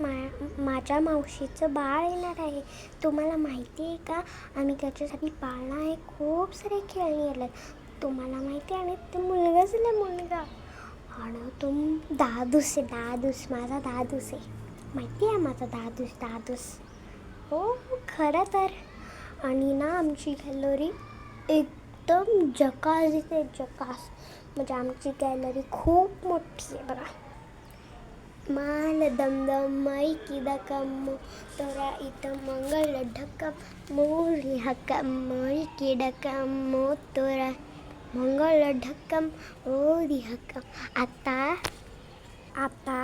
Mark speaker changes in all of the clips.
Speaker 1: मा माझ्या मावशीचं बाळ येणार आहे. तुम्हाला माहिती आहे का? आम्ही त्याच्यासाठी पाळणा आहे खूप सारे खेळणी आलेत तुम्हाला माहिती आहे आणि ते मुलगाच नाही मुलगा. आणि तुम दादूस आहे दादूस माझा दादूस आहे. माहिती आहे माझा दादूस दादूस. हो खरं तर. आणि ना आमची गॅलरी एकदम जकास येते जकास. म्हणजे आमची गॅलरी खूप मोठी आहे बघा. माल दमदम की दकम तोरा इथं मंगळ ढक्कम मोरी हक्कम मोरी की डकम तोरा मंगळ ढक्कम ओरी हक्कम आता आता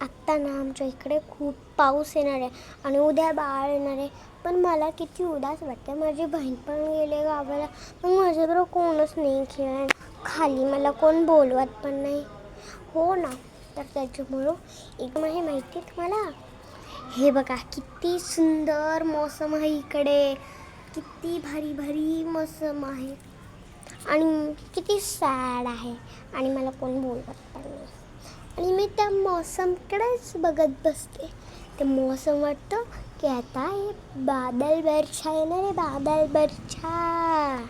Speaker 1: आत्ता ना आमच्या इकडे खूप पाऊस येणार आहे आणि उद्या बाळ येणार आहे पण मला किती उदास वाटते माझी बहीण पण गेले गावाला पण माझ्याबरोबर कोणच नाही खेळ खाली मला कोण बोलवत पण नाही हो ना तर त्याच्यामुळं एक हे माहिती आहे तुम्हाला. हे बघा किती सुंदर मौसम आहे इकडे. किती भारी भारी मौसम आहे. आणि किती सॅड आहे. आणि मला कोण बोलत पण नाही. आणि मी त्या मौसमकडेच बघत बसते. ते मौसम वाटतं की आता हे बादल बरछा येणार आहे बादल बरछा.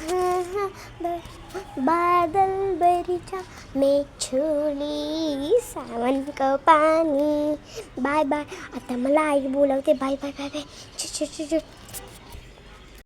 Speaker 1: बादल बरीचा मैं छोली सावन का पाणी बाय बाय. आता मला आई बोलवते. Bye bye bye bye. छ.